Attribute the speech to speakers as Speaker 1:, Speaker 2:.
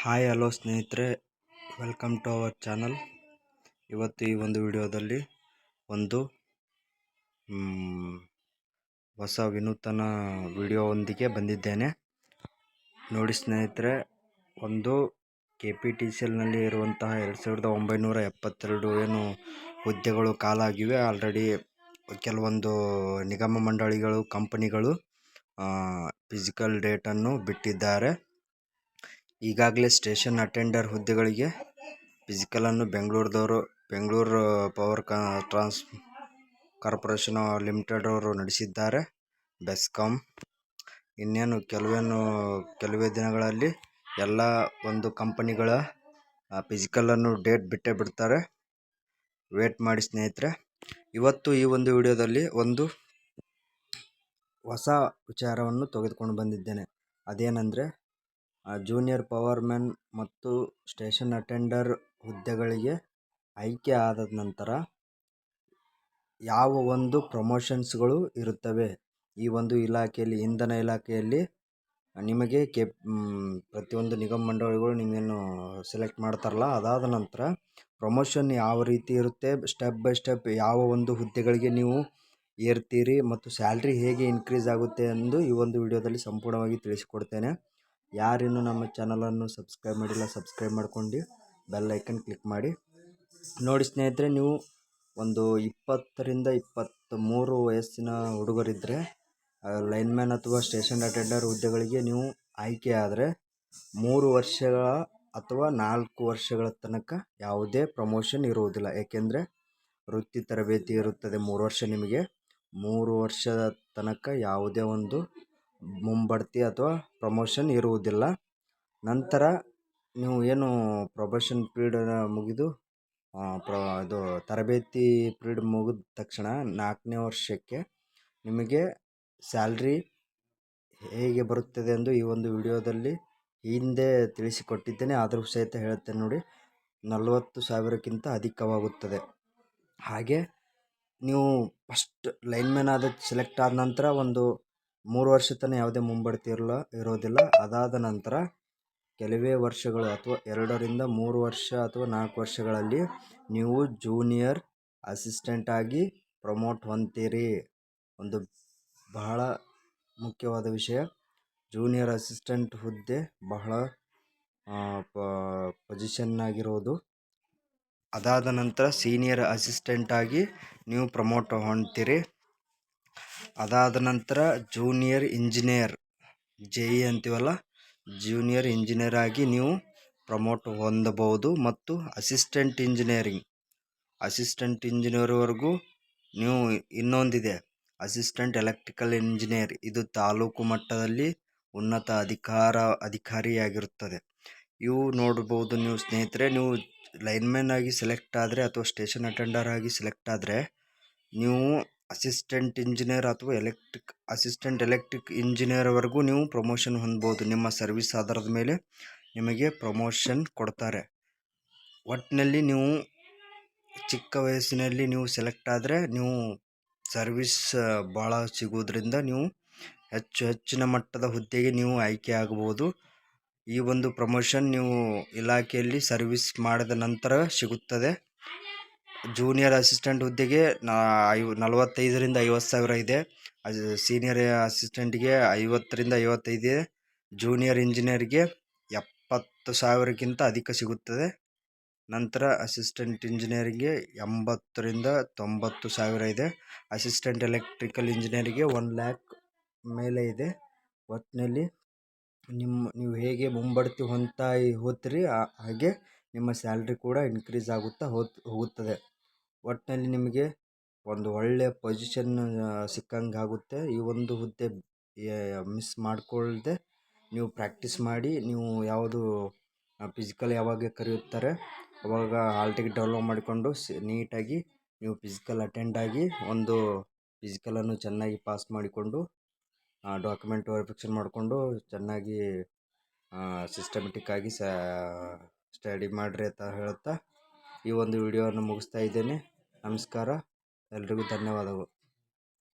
Speaker 1: Hi hello ಸ್ನೇಹಿತರೆ. Welcome to our channel ಇವತ್ತು ಈ ಒಂದು ವಿಡಿಯೋದಲ್ಲಿ ಒಂದು ಹೊಸ ವಿನೂತನ ವಿಡಿಯೋವೊಂದಿಗೆ ಬಂದಿದ್ದೇನೆ. ನೋಡಿ ಸ್ನೇಹಿತರೆ, ಒಂದು ಕೆ ಪಿ ಟಿ ಸಿ ಎಲ್ನಲ್ಲಿ ಇರುವಂತಹ ಎರಡು ಸಾವಿರದ ಒಂಬೈನೂರ ಎಪ್ಪತ್ತೆರಡು ಏನು ಹುದ್ದೆಗಳು ಕಾಲಾಗಿವೆ ಆಲ್ರೆಡಿ ಕೆಲವೊಂದು ನಿಗಮ ಮಂಡಳಿಗಳು ಕಂಪನಿಗಳು ಫಿಸಿಕಲ್ ಡೇಟನ್ನು ಬಿಟ್ಟಿದ್ದಾರೆ. ಈಗಾಗಲೇ ಸ್ಟೇಷನ್ ಅಟೆಂಡರ್ ಹುದ್ದೆಗಳಿಗೆ ಫಿಸಿಕಲನ್ನು ಬೆಂಗಳೂರದವರು, ಬೆಂಗಳೂರು ಪವರ್ ಕಾ ಟ್ರಾನ್ಸ್ ಕಾರ್ಪೊರೇಷನ್ ಲಿಮಿಟೆಡ್ ಅವರು ನಡೆಸಿದ್ದಾರೆ. ಬೆಸ್ಕಾಂ ಇನ್ನೇನು ಕೆಲವೇನು, ಕೆಲವೇ ದಿನಗಳಲ್ಲಿ ಎಲ್ಲ ಒಂದು ಕಂಪನಿಗಳ ಫಿಸಿಕಲನ್ನು ಡೇಟ್ ಬಿಟ್ಟೇ ಬಿಡ್ತಾರೆ. ವೇಟ್ ಮಾಡಿ ಸ್ನೇಹಿತರೆ. ಇವತ್ತು ಈ ಒಂದು ವಿಡಿಯೋದಲ್ಲಿ ಒಂದು ಹೊಸ ವಿಚಾರವನ್ನು ತೆಗೆದುಕೊಂಡು ಬಂದಿದ್ದೇನೆ. ಅದೇನೆಂದರೆ ಜೂನಿಯರ್ ಪವರ್ ಮ್ಯಾನ್ ಮತ್ತು ಸ್ಟೇಷನ್ ಅಟೆಂಡರ್ ಹುದ್ದೆಗಳಿಗೆ ಆಯ್ಕೆ ಆದ ನಂತರ ಯಾವ ಒಂದು ಪ್ರಮೋಷನ್ಸ್ಗಳು ಇರುತ್ತವೆ? ಈ ಒಂದು ಇಲಾಖೆಯಲ್ಲಿ, ಇಂಧನ ಇಲಾಖೆಯಲ್ಲಿ ನಿಮಗೆ ಕೆ ಪ್ರತಿಯೊಂದು ನಿಗಮ ಮಂಡಳಿಗಳು ನಿಮ್ಮನ್ನು ಸೆಲೆಕ್ಟ್ ಮಾಡ್ತಾರಲ್ಲ, ಅದಾದ ನಂತರ ಪ್ರಮೋಷನ್ ಯಾವ ರೀತಿ ಇರುತ್ತೆ? ಸ್ಟೆಪ್ ಬೈ ಸ್ಟೆಪ್ ಯಾವ ಒಂದು ಹುದ್ದೆಗಳಿಗೆ ನೀವು ಏರ್ತೀರಿ ಮತ್ತು ಸ್ಯಾಲ್ರಿ ಹೇಗೆ ಇನ್ಕ್ರೀಸ್ ಆಗುತ್ತೆ ಎಂದು ಈ ಒಂದು ವಿಡಿಯೋದಲ್ಲಿ ಸಂಪೂರ್ಣವಾಗಿ ತಿಳಿಸಿಕೊಡ್ತೇನೆ. ಯಾರಿನ್ನೂ ನಮ್ಮ ಚಾನಲನ್ನು ಸಬ್ಸ್ಕ್ರೈಬ್ ಮಾಡಿಲ್ಲ ಸಬ್ಸ್ಕ್ರೈಬ್ ಮಾಡ್ಕೊಂಡು ಬೆಲ್ ಐಕನ್ ಕ್ಲಿಕ್ ಮಾಡಿ. ನೋಡಿ ಸ್ನೇಹಿತರೆ, ನೀವು ಒಂದು ಇಪ್ಪತ್ತರಿಂದ ಮೂರು ವಯಸ್ಸಿನ ಹುಡುಗರಿದ್ದರೆ ಲೈನ್ಮ್ಯಾನ್ ಅಥವಾ ಸ್ಟೇಷನ್ ಅಟೆಂಡರ್ ಹುದ್ದೆಗಳಿಗೆ ನೀವು ಆಯ್ಕೆ ಆದರೆ ಮೂರು ವರ್ಷಗಳ ಅಥವಾ ನಾಲ್ಕು ವರ್ಷಗಳ ತನಕ ಯಾವುದೇ ಪ್ರಮೋಷನ್ ಇರುವುದಿಲ್ಲ. ಏಕೆಂದರೆ ವೃತ್ತಿ ತರಬೇತಿ ಇರುತ್ತದೆ ಮೂರು ವರ್ಷ ನಿಮಗೆ. ಮೂರು ವರ್ಷದ ತನಕ ಯಾವುದೇ ಒಂದು ಮುಂಬಡ್ತಿ ಅಥವಾ ಪ್ರಮೋಷನ್ ಇರುವುದಿಲ್ಲ. ನಂತರ ನೀವು ಏನು ಪ್ರೊಬೆಷನ್ ಪೀರಿಯಡ್ ಮುಗಿದು ಪ್ರ, ಇದು ತರಬೇತಿ ಪೀರಿಯಡ್ ಮುಗಿದ ತಕ್ಷಣ ನಾಲ್ಕನೇ ವರ್ಷಕ್ಕೆ ನಿಮಗೆ ಸ್ಯಾಲ್ರಿ ಹೇಗೆ ಬರುತ್ತದೆ ಎಂದು ಈ ಒಂದು ವಿಡಿಯೋದಲ್ಲಿ ಹಿಂದೆ ತಿಳಿಸಿಕೊಟ್ಟಿದ್ದೇನೆ. ಆದರೂ ಸಹಿತ ಹೇಳ್ತೇನೆ ನೋಡಿ, ನಲವತ್ತು ಸಾವಿರಕ್ಕಿಂತ ಅಧಿಕವಾಗುತ್ತದೆ. ಹಾಗೆ ನೀವು ಫಸ್ಟ್ ಲೈನ್ಮ್ಯಾನ್ ಆದ ಸೆಲೆಕ್ಟ್ ಆದ ನಂತರ ಒಂದು ಮೂರು ವರ್ಷ ತನಕ ಯಾವುದೇ ಮುಂಬಡ್ತಿ ಇರಲ್ಲ ಇರೋದಿಲ್ಲ. ಅದಾದ ನಂತರ ಕೆಲವೇ ವರ್ಷಗಳು ಅಥವಾ ಎರಡರಿಂದ ಮೂರು ವರ್ಷ ಅಥವಾ ನಾಲ್ಕು ವರ್ಷಗಳಲ್ಲಿ ನೀವು ಜೂನಿಯರ್ ಅಸಿಸ್ಟೆಂಟ್ ಆಗಿ ಪ್ರಮೋಟ್ ಹೊಂತೀರಿ ಒಂದು ಬಹಳ ಮುಖ್ಯವಾದ ವಿಷಯ. ಜೂನಿಯರ್ ಅಸಿಸ್ಟೆಂಟ್ ಹುದ್ದೆ ಬಹಳ ಪೊಸಿಷನ್ನಾಗಿರೋದು ಅದಾದ ನಂತರ ಸೀನಿಯರ್ ಅಸಿಸ್ಟೆಂಟ್ ಆಗಿ ನೀವು ಪ್ರಮೋಟ್ ಹೊಂದ್ತೀರಿ. ಅದಾದ ನಂತರ ಜೂನಿಯರ್ ಇಂಜಿನಿಯರ್ ಜೆ ಇ ಅಂತೀವಲ್ಲ? ಜೂನಿಯರ್ ಇಂಜಿನಿಯರ್ ಆಗಿ ನೀವು ಪ್ರಮೋಟ್ ಹೊಂದಬಹುದು ಮತ್ತು ಅಸಿಸ್ಟೆಂಟ್ ಇಂಜಿನಿಯರಿಂಗ್ ಅಸಿಸ್ಟೆಂಟ್ ಇಂಜಿನಿಯರ್ವರೆಗೂ ನೀವು ಇನ್ನೊಂದಿದೆ. ಅಸಿಸ್ಟೆಂಟ್ ಎಲೆಕ್ಟ್ರಿಕಲ್ ಇಂಜಿನಿಯರ್ ಇದು ತಾಲೂಕು ಮಟ್ಟದಲ್ಲಿ ಉನ್ನತ ಅಧಿಕಾರ, ಅಧಿಕಾರಿಯಾಗಿರುತ್ತದೆ. ಇವು ನೋಡ್ಬೋದು ನೀವು ಸ್ನೇಹಿತರೆ, ನೀವು ಲೈನ್ಮ್ಯಾನ್ ಆಗಿ ಸೆಲೆಕ್ಟ್ ಆದರೆ ಅಥವಾ ಸ್ಟೇಷನ್ ಅಟೆಂಡರ್ ಆಗಿ ಸೆಲೆಕ್ಟ್ ಆದರೆ, ನೀವು ಅಸಿಸ್ಟೆಂಟ್ ಇಂಜಿನಿಯರ್ ಅಥವಾ ಎಲೆಕ್ಟ್ರಿಕ್, ಅಸಿಸ್ಟೆಂಟ್ ಎಲೆಕ್ಟ್ರಿಕ್ ಇಂಜಿನಿಯರ್ವರೆಗೂ ನೀವು ಪ್ರಮೋಷನ್ ಹೊಂದ್ಬೋದು. ನಿಮ್ಮ ಸರ್ವಿಸ್ ಆಧಾರದ ಮೇಲೆ ನಿಮಗೆ ಪ್ರಮೋಷನ್ ಕೊಡ್ತಾರೆ. ಒಟ್ಟಿನಲ್ಲಿ ನೀವು ಚಿಕ್ಕ ವಯಸ್ಸಿನಲ್ಲಿ ನೀವು ಸೆಲೆಕ್ಟ್ ಆದರೆ ನೀವು ಸರ್ವಿಸ್ ಭಾಳ ಸಿಗೋದ್ರಿಂದ ನೀವು ಹೆಚ್ಚು ಹೆಚ್ಚಿನ ಮಟ್ಟದ ಹುದ್ದೆಗೆ ನೀವು ಆಯ್ಕೆ ಆಗಬಹುದು ಈ ಒಂದು ಪ್ರಮೋಷನ್ ನೀವು ಇಲಾಖೆಯಲ್ಲಿ ಸರ್ವಿಸ್ ಮಾಡಿದ ನಂತರ ಸಿಗುತ್ತದೆ. ಜೂನಿಯರ್ ಅಸಿಸ್ಟೆಂಟ್ ಹುದ್ದೆಗೆ ನಾ ಐವ, ನಲವತ್ತೈದರಿಂದ ಐವತ್ತು ಸಾವಿರ ಇದೆ. ಅದು ಸೀನಿಯರ್ ಅಸಿಸ್ಟೆಂಟ್ಗೆ ಐವತ್ತರಿಂದ ಐವತ್ತೈದು ಜೂನಿಯರ್ ಇಂಜಿನಿಯರ್ಗೆ ಎಪ್ಪತ್ತು ಸಾವಿರಕ್ಕಿಂತ ಅಧಿಕ ಸಿಗುತ್ತದೆ. ನಂತರ ಅಸಿಸ್ಟೆಂಟ್ ಇಂಜಿನಿಯರಿಗೆ ಎಂಬತ್ತರಿಂದ ತೊಂಬತ್ತು ಸಾವಿರ ಇದೆ. ಅಸಿಸ್ಟೆಂಟ್ ಎಲೆಕ್ಟ್ರಿಕಲ್ ಇಂಜಿನಿಯರಿಗೆ ಒನ್ ಲ್ಯಾಕ್ ಮೇಲೆ ಇದೆ. ಒಟ್ಟಿನಲ್ಲಿ ನಿಮ್ಮ ನೀವು ಹೇಗೆ ಮುಂಬಡ್ತಿ ಹೊಂದ್ತಾ ಹೋಗ್ತೀರಿ ಹಾಗೆ ನಿಮ್ಮ ಸ್ಯಾಲ್ರಿ ಕೂಡ ಇನ್ಕ್ರೀಸ್ ಆಗುತ್ತಾ ಹೋಗುತ್ತದೆ. ಒಟ್ಟಿನಲ್ಲಿ ನಿಮಗೆ ಒಂದು ಒಳ್ಳೆಯ ಪೊಸಿಷನ್ ಸಿಕ್ಕಂಗೆ ಆಗುತ್ತೆ ಈ ಒಂದು ಹುದ್ದೆ ಮಿಸ್ ಮಾಡಿಕೊಳ್ಳದೆ ನೀವು ಪ್ರಾಕ್ಟೀಸ್ ಮಾಡಿ, ನೀವು ಯಾವುದು ಫಿಸಿಕಲ್ ಯಾವಾಗ ಕರೆಯುತ್ತಾರೆ, ಅವಾಗ ಹಾಲ್ ಡೆವಲಪ್ ಮಾಡಿಕೊಂಡು ಸಿ, ನೀಟಾಗಿ ನೀವು ಫಿಸಿಕಲ್ ಅಟೆಂಡ್ ಆಗಿ ಒಂದು ಫಿಸಿಕಲನ್ನು ಚೆನ್ನಾಗಿ ಪಾಸ್ ಮಾಡಿಕೊಂಡು ಡಾಕ್ಯುಮೆಂಟ್ ವೆರಿಫಿಕೇಷನ್ ಮಾಡಿಕೊಂಡು ಚೆನ್ನಾಗಿ ಸಿಸ್ಟಮೆಟಿಕ್ ಆಗಿ ಸ್ಟಡಿ ಮಾಡಿರಿ ಅಂತ ಹೇಳುತ್ತಾ ಈ ಒಂದು ವಿಡಿಯೋವನ್ನು ಮುಗಿಸ್ತಾ ಇದ್ದೇನೆ. ನಮಸ್ಕಾರ. ಎಲ್ರಿಗೂ ಧನ್ಯವಾದಗಳು.